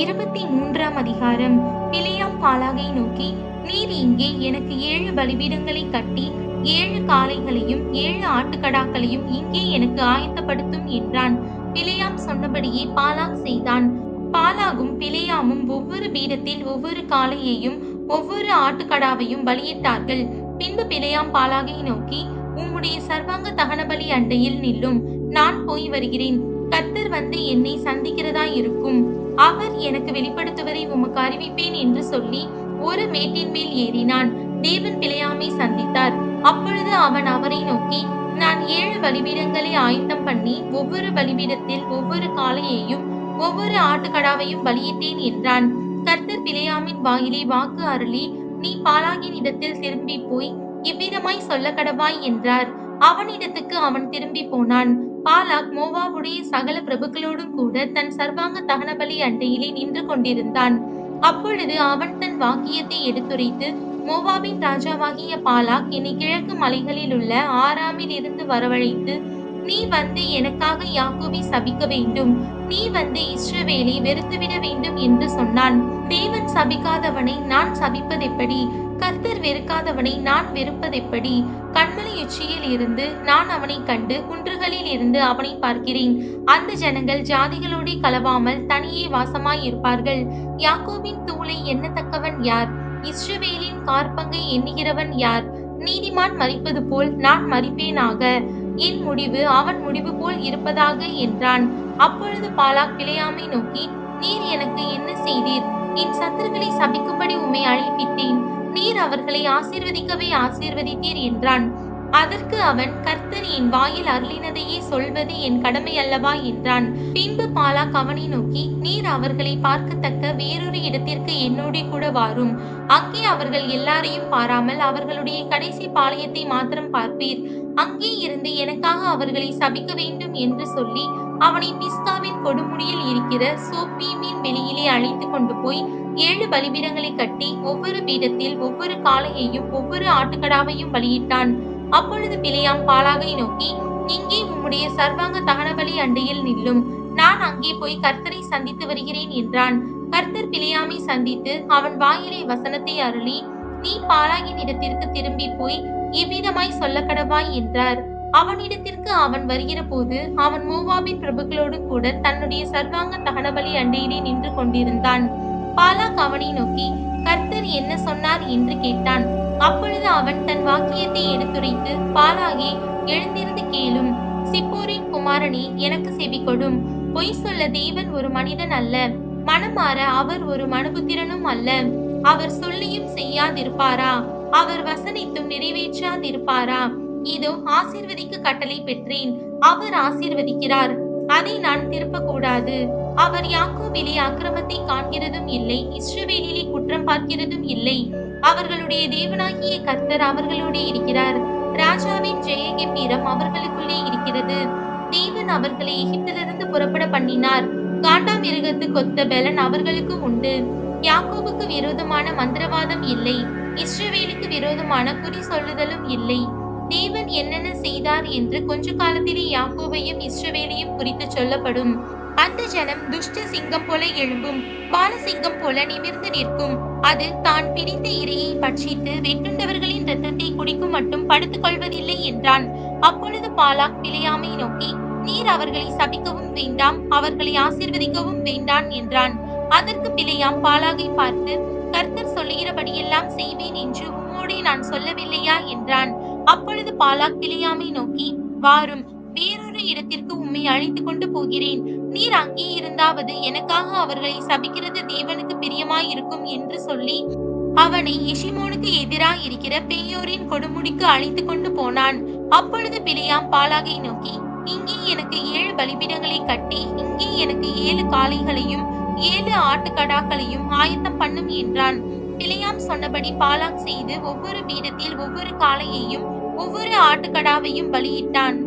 இருபத்தி மூன்றாம் அதிகாரம். பிலியாம் பாலாகை நோக்கி நீர் இங்கே எனக்கு ஏழு பலிபீடங்களை கட்டி ஏழு காளைகளையும் ஏழு ஆட்டுக்கடாக்களையும் இங்கே எனக்கு ஆயத்தப்படுத்தும் என்றான். பிலியாம் சொன்னபடியே பாலாக் செய்தான். பாலாகும் பிலியாமும் ஒவ்வொரு பீடத்தில் ஒவ்வொரு காளையையும் ஒவ்வொரு ஆட்டுக்கடாவையும் பலியிட்டார்கள். பின்பு பிலியாம் பாலாகை நோக்கி உம்முடைய சர்வாங்க தகனபலி அண்டையில் நில்லும். நான் போய் வருகிறேன். கர்த்தர் வந்து என்னை சந்திக்கிறதா இருக்கும் அவர் எனக்கு வெளிப்படுத்துவதை உமக்கு அறிவிப்பேன் என்று சொல்லி ஒரு மேட்டின் மேல் ஏறினான். தேவன் பிழையாமை சந்தித்தார். அப்பொழுது அவன் அவரை நோக்கி நான் ஏழு பலிபீடங்களை ஆயத்தம் பண்ணி ஒவ்வொரு பலிபீடத்தில் ஒவ்வொரு காளையையும் ஒவ்வொரு ஆட்டுக்கடாவையும் பலியிட்டேன் என்றான். கர்த்தர் பிழையாமின் வாயிலே வாக்கு அருளி நீ பாலாகின் இடத்தில் திரும்பி போய் இவ்விதமாய் சொல்ல கடவாய் என்றார். அவனிடத்துக்கு அவன் திரும்பி போனான். பாலாக் மோவாவுடைய சகல பிரபுக்களோடும் கூட தன் சர்வாங்க தகனபலி அண்டையிலே நின்று கொண்டிருந்தான். அப்பொழுது அவன் தன் வாக்கியத்தை எடுத்துரைத்து மோவாவின் ராஜாவாகிய பாலாக் என்னை கிழக்கு மலைகளில் உள்ள ஆறாமில் இருந்து வரவழைத்து நீ வந்து எனக்காக யாக்கோவை சபிக்க வேண்டும். நீ வந்து இஸ்ரவேலை வெறுத்துவிட வேண்டும் என்று சொன்னான். தேவன் சபிக்காதவனை நான் சபிப்பதெப்படி? கர்த்தர் வெறுக்காதவனை நான் வெறுப்பதெப்படி கண்மலை உச்சியில் இருந்து நான் அவனை கண்டு குன்றுகளில் இருந்து அவனை பார்க்கிறேன். அந்த ஜனங்கள் ஜாதிகளோடு கலவாமல் தனியே வாசமாய் இருப்பார்கள் யாக்கோபின் தூளை எண்ணத்தக்கவன் யார்? இஸ்ரவேலின் கார்பங்கை எண்ணுகிறவன் யார்? நீதிமான் மறிப்பது போல் நான் மறிப்பேனாக என் முடிவு அவன் முடிவு போல் இருப்பதாக என்றான். அப்பொழுது பாலாக் பிழையாமை நோக்கி நீர் எனக்கு என்ன செய்தீர்? என் சத்துருக்களை சபிக்கும்படி உம்மை அழைப்பித்தேன். நீர் அவர்களை ஆசீர்வதிக்கவே ஆசீர்வதித்தீர் என்றான். அதற்கு அவன் கர்த்தர் என் வாயில் அருளினதையே சொல்வது என் கடமை அல்லவா? என்றான். பின்பு பாலா கவனை நோக்கி நீர் அவர்களை பார்க்கத்தக்க வேறொரு இடத்திற்கு என்னோட கூட வாரும். அங்கே அவர்கள் எல்லாரையும் பாராமல் அவர்களுடைய கடைசி பாளையத்தை மாத்திரம் பார்ப்பீர். அங்கே இருந்து எனக்காக அவர்களை சபிக்க வேண்டும் என்று சொல்லி அவனை பிஸ்காவின் கொடுமுடியில் இருக்கிற சோப்பீமின் வெளியிலே அழைத்து கொண்டு போய் ஏழு பலிபீடங்களை கட்டி ஒவ்வொரு பீடத்தில் ஒவ்வொரு காளையையும் ஒவ்வொரு ஆட்டுக்கடாவையும் பலியிட்டான். அப்பொழுது பிழையாம் பாலாகை நோக்கி இங்கே உம்முடைய சர்வாங்க தகனபலி அண்டையில் நில்லும். நான் அங்கே போய் கர்த்தரை சந்தித்து வருகிறேன் என்றான். கர்த்தர் பிழையாமை சந்தித்து அவன் வாயிலே வசனத்தை அருளி நீ பாலாகின் இடத்திற்கு திரும்பி போய் இவ்விதமாய் சொல்ல கடவாய் என்றார். அவனிடத்திற்கு அவன் வருகிற போது அவன் மூவாபின் பிரபுக்களோடு கூட தன்னுடைய சர்வாங்க தகனபலி அண்டையிலே நின்று கொண்டிருந்தான். பாலாக் அவனை நோக்கி கர்த்தர் என்ன சொன்னார்? என்று கேட்டான். அப்பொழுது அவன் தன் வாக்கியத்தை எடுத்துரைத்து பாலாகே எழுந்திருந்து கேளும். சிப்போரின் குமாரனே எனக்கு செவி கொடும். பொய் சொல்ல தேவன் ஒரு மனிதன் அல்ல. மனமாற அவர் ஒரு மனுபுத்திரனும் அல்ல. அவர் சொல்லியும் செய்யாதிருப்பாரா? அவர் வசனித்தும் நிறைவேற்றாதிருப்பாரா? இதோ ஆசீர்வதிக்கு கட்டளை பெற்றேன். அவர் ஆசீர்வதிக்கிறார். அதை நான் திருப்பக்கூடாது. அவர் யாக்கோவிலே அக்கிரமத்தை காண்கிறதும் இல்லை இஸ்ரவேலிலே குற்றம் பார்க்கிறதும் இல்லை. அவர்களுடைய தேவனாகிய கர்த்தர் அவர்களோடு இருக்கிறார். ராஜாவின் ஜெய கம்பீரம் அவர்களுக்குள்ளே இருக்கிறது. தேவன் அவர்களை எகிப்திலிருந்து புறப்பட பண்ணினார். காண்டாமிருகத்து கொத்த பலன் அவர்களுக்கு உண்டு. யாக்கோபுக்கு விரோதமான மந்திரவாதம் இல்லை. இஸ்ரவேலுக்கு விரோதமான குறி சொல்லுதலும் இல்லை. தேவன் என்னென்ன செய்தார் என்று கொஞ்ச காலத்திலே யாக்கோவையும் இஸ்ரவேலையும் குறித்து சொல்லப்படும். அந்த ஜனம் துஷ்ட சிங்கம் போல எழும்பும் பாலசிங்கம் போல நிமிர்ந்து நிற்கும். அது தான் பிடித்த இரையை பட்சித்து வெட்டுண்டவர்களின் ரத்தத்தை குடிக்கும் மட்டும் படுத்துக் கொள்வதில்லை என்றான். அப்பொழுது பாலாக் பிழையாமை நோக்கி நீர் அவர்களை சபிக்கவும் வேண்டாம் அவர்களை ஆசீர்வதிக்கவும் வேண்டாம் என்றான். அதற்கு பிழையாம் பாலாகை பார்த்து கர்த்தர் சொல்லுகிறபடியெல்லாம் செய்வேன் என்று உம்மோடே நான் சொல்லவில்லையா? என்றான். பாலாக் பிழையாமை நோக்கி வாரும் வேறொரு இடத்திற்கு உம்மை அழைத்து கொண்டு போகிறேன். நீர் அங்கே இருந்தாவது எனக்காக அவர்களை சபிக்கிறது தேவனுக்கு பிரியமாயிருக்கும் என்று சொல்லி அவனை எஷிமோனுக்கு எதிராக இருக்கிற பெயோரின் கொடுமுடிக்கு அழைத்து கொண்டு போனான். அப்பொழுது பிழையாம் பாலாகை நோக்கி இங்கே எனக்கு ஏழு பலிபீடங்களை கட்டி இங்கே எனக்கு ஏழு காளைகளையும் ஏழு ஆட்டுக்கடாக்களையும் ஆயத்தம் பண்ணும் என்றான். பிழையாம் சொன்னபடி பாலாக் செய்து ஒவ்வொரு பீடத்தில் ஒவ்வொரு காளையையும் ஒவ்வொரு ஆட்டுக்கடாவையும் பலியிட்டான்.